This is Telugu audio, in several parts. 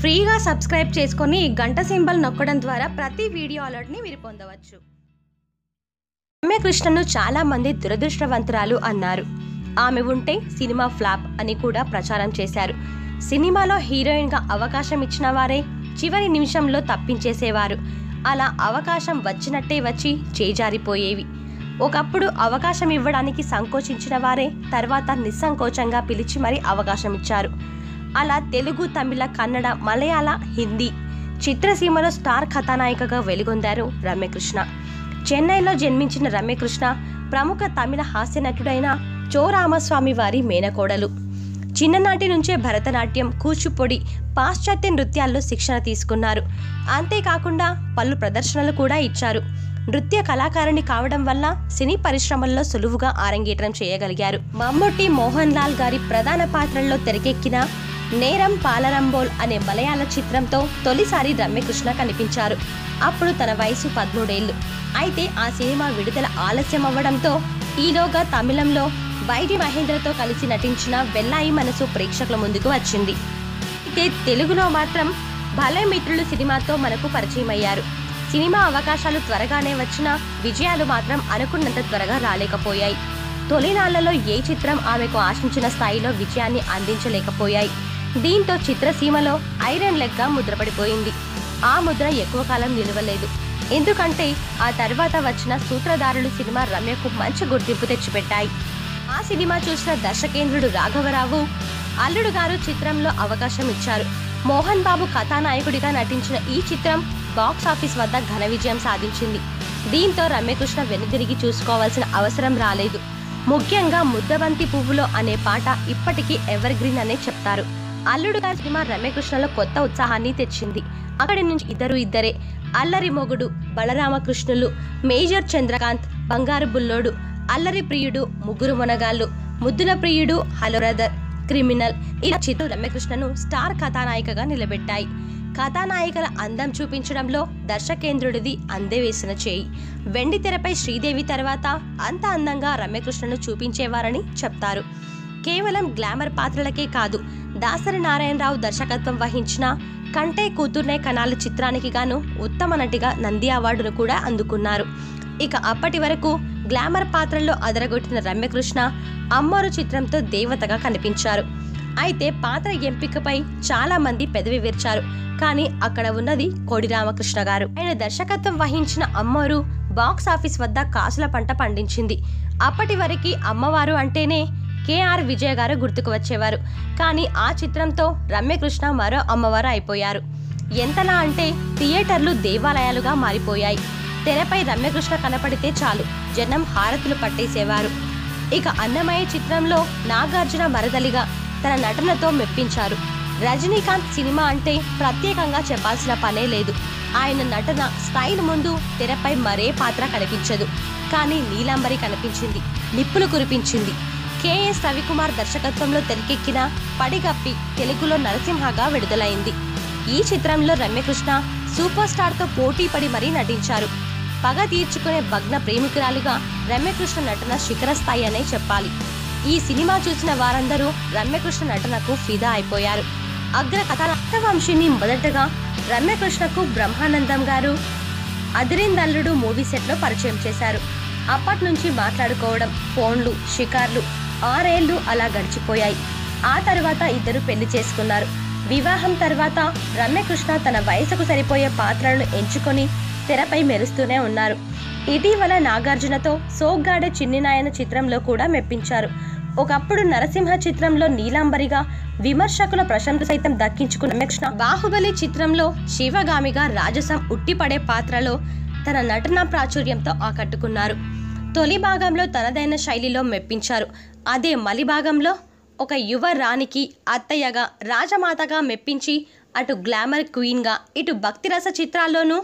ఫ్రీగా సబ్స్క్రైబ్ చేసుకొని గంట సింబల్ నొక్కడం ద్వారా ప్రతి వీడియో అలర్ట్ని మీరు పొందవచ్చు. రమ్యకృష్ణను చాలా మంది దురదృష్టవంతురాలు అన్నారు. ఆమె ఉంటే సినిమా ఫ్లాప్ అని కూడా ప్రచారం చేశారు. సినిమాలో హీరోయిన్గా అవకాశం ఇచ్చిన వారే చివరి నిమిషంలో తప్పించేసేవారు. అలా అవకాశం వచ్చినట్టే వచ్చి చేజారిపోయేవి. ఒకప్పుడు అవకాశం ఇవ్వడానికి సంకోచించిన వారే తర్వాత నిస్సంకోచంగా పిలిచి మరీ అవకాశం ఇచ్చారు. అలా తెలుగు తమిళ కన్నడ మలయాళ హిందీ చిత్రసీమలో స్టార్ కథానాయికగా వెలుగొందారు రమ్యకృష్ణ. చెన్నైలో జన్మించిన రమ్యకృష్ణ ప్రముఖ తమిళ హాస్య నటుడైన చో రామస్వామి వారి మేనకోడలు. చిన్ననాటి నుంచే భరతనాట్యం కూచిపొడి పాశ్చాత్య నృత్యాల్లో శిక్షణ తీసుకున్నారు. అంతేకాకుండా పలు ప్రదర్శనలు కూడా ఇచ్చారు. నృత్య కళాకారుని కావడం వల్ల సినీ పరిశ్రమల్లో సులువుగా ఆరంగేటం చేయగలిగారు. మమ్ముట్టి మోహన్ లాల్ గారి ప్రధాన పాత్రల్లో తెరకెక్కిన నేరం పాలరంబోల్ అనే మలయాళ చిత్రంతో తొలిసారి రమ్యకృష్ణ కనిపించారు. అప్పుడు తన వయసు పదమూడేళ్ళు అయితే ఆ సినిమా విడుదల ఆలస్యం అవ్వడంతో ఈలోగా తమిళంలో వైడి మహేంద్రతో కలిసి నటించిన వెల్లాయి మనసు ప్రేక్షకుల ముందుకు వచ్చింది. అయితే తెలుగులో మాత్రం భలే మిత్రులు సినిమాతో మనకు పరిచయం అయ్యారు సినిమా అవకాశాలు త్వరగానే వచ్చినా విజయాలు మాత్రం అనుకున్నంత త్వరగా రాలేకపోయాయి. తొలినాళ్ళలో ఏ చిత్రం ఆమెకు ఆశించిన స్థాయిలో విజయాన్ని అందించలేకపోయాయి. దీంతో చిత్రసీమలో ఐరన్ లెగ్గా ముద్రపడిపోయింది. ఆ ముద్ర ఎక్కువ కాలం నిలవలేదు. ఎందుకంటే ఆ తర్వాత వచ్చిన సూత్రధారులు సినిమా రమ్యకు మంచి గుర్తింపు తెచ్చిపెట్టాయి. ఆ సినిమా చూసిన దర్శకేంద్రుడు రాఘవరావు అల్లుడు గారు చిత్రంలో అవకాశం ఇచ్చారు. మోహన్ బాబు కథానాయకుడిగా నటించిన ఈ చిత్రం బాక్స్ ఆఫీస్ వద్ద ఘన విజయం సాధించింది. దీంతో రమ్యకృష్ణ వెనుదిరిగి చూసుకోవాల్సిన అవసరం రాలేదు. ముఖ్యంగా ముద్దబంతి పువ్వులో అనే పాట ఇప్పటికీ ఎవర్ గ్రీన్ అనే చెప్తారు. అల్లుడు గారి సినిమా రమ్యకృష్ణలో కొత్త ఉత్సాహాన్ని తెచ్చింది. అక్కడి నుంచి ఇద్దరు ఇద్దరే. అల్లరి మొగుడు బలరామకృష్ణులు మేజర్ చంద్రకాంత్ బంగారు బుల్లోడు అల్లరి ప్రియుడు ముగ్గురు మొనగాళ్ళు ముద్దుల ప్రియుడు హలోరదర్ క్రిమినల్. ఇలా చిత్రం రమ్యకృష్ణను స్టార్ కథానాయికగా నిలబెట్టాయి. కథానాయికల అందం చూపించడంలో దర్శకేంద్రుడిది అందేవేసిన చేయి. వెండి తెరపై శ్రీదేవి తర్వాత అంత అందంగా రమ్యకృష్ణను చూపించేవారని చెప్తారు. కేవలం గ్లామర్ పాత్రలకే కాదు దాసరి నారాయణరావు దర్శకత్వం వహించిన కంటే కూతుర్నే కణాలు చిత్రానికి గాను ఉత్తమ నటిగా నంది అవార్డును కూడా అందుకున్నారు. ఇక అప్పటి వరకు గ్లామర్ పాత్రల్లో అదరగొట్టిన రమ్యకృష్ణ అమ్మోరు చిత్రంతో దేవతగా కనిపించారు. అయితే పాత్ర ఎంపికపై చాలా మంది పెదవి విరిచారు. కానీ అక్కడ ఉన్నది కోడి రామకృష్ణ గారు. ఆయన దర్శకత్వం వహించిన అమ్మోరు బాక్స్ ఆఫీస్ వద్ద కాసుల పంట పండించింది. అప్పటి వరకు అమ్మవారు అంటేనే కేఆర్ విజయ్ గారు గుర్తుకు వచ్చేవారు. కానీ ఆ చిత్రంతో రమ్యకృష్ణ మరో అమ్మవారు అయిపోయారు. ఎంతలా అంటే థియేటర్లు దేవాలయాలుగా మారిపోయాయి. తెరపై రమ్యకృష్ణ కనపడితే చాలు జనం హారతులు పట్టేసేవారు. ఇక అన్నమయ్య చిత్రంలో నాగార్జున మరదలిగా తన నటనతో మెప్పించారు. రజనీకాంత్ సినిమా అంటే ప్రత్యేకంగా చెప్పాల్సిన పనే లేదు. ఆయన నటన స్టైల్ ముందు తెరపై మరే పాత్ర కనిపించదు. కానీ నీలాంబరి కనిపించింది నిప్పులు కురిపించింది. కేఎస్ రవికుమార్ దర్శకత్వంలో తెరకెక్కిన పడిగప్పి తెలుగులో నరసింహగా విడుదలైంది. ఈ చిత్రంలో రమ్యకృష్ణ సూపర్ స్టార్తో పోటీ పడి మరీ నటించారు. పగ తీర్చుకునే భగ్న ప్రేమికురాలుగా రమ్యకృష్ణ నటన శిఖర స్థాయి అనే చెప్పాలి. ఈ సినిమా చూసిన వారందరూ రమ్యకృష్ణ నటనకు ఫిదా అయిపోయారు. అగ్ర కథావంశిని మొదటగా రమ్యకృష్ణకు బ్రహ్మానందం గారు అదిరిందల్లుడు మూవీ సెట్లో పరిచయం చేశారు. అప్పటి నుంచి మాట్లాడుకోవడం ఫోన్లు షికార్లు ఆరేళ్ళు అలా గడిచిపోయాయి. ఆ తర్వాత ఇద్దరు పెళ్ళి చేసుకున్నారు. వివాహం తర్వాత రమ్యకృష్ణ తన వయసుకు సరిపోయే పాత్రలను ఎంచుకొని తెరపై మెరుస్తూనే ఉన్నారు. ఇటీవల నాగార్జునతో సోగ్గాడే చిన్నినాయన చిత్రంలో కూడా మెప్పించారు. ఒకప్పుడు నరసింహ చిత్రంలో నీలాంబరిగా విమర్శకుల ప్రశంస సైతం దక్కించుకున్న రమ్యకృష్ణ బాహుబలి చిత్రంలో శివగామిగా రాజసం ఉట్టిపడే పాత్రలో తన నటనా ప్రాచుర్యంతో ఆకట్టుకున్నారు. తొలి భాగంలో తనదైన శైలిలో మెప్పించారు. అదే మలి భాగంలో ఒక యువ రాణికి అత్తయ్యగా రాజమాతగా మెప్పించి అటు గ్లామర్ క్వీన్గా ఇటు భక్తిరస చిత్రాల్లోనూ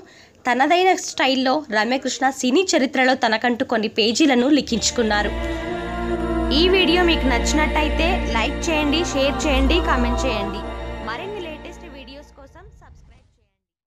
తనదైన స్టైల్లో రమ్యకృష్ణ సినీ చరిత్రలో తనకంటూ కొన్ని పేజీలను లిఖించుకున్నారు. ఈ వీడియో మీకు నచ్చినట్టయితే లైక్ చేయండి షేర్ చేయండి కామెంట్ చేయండి.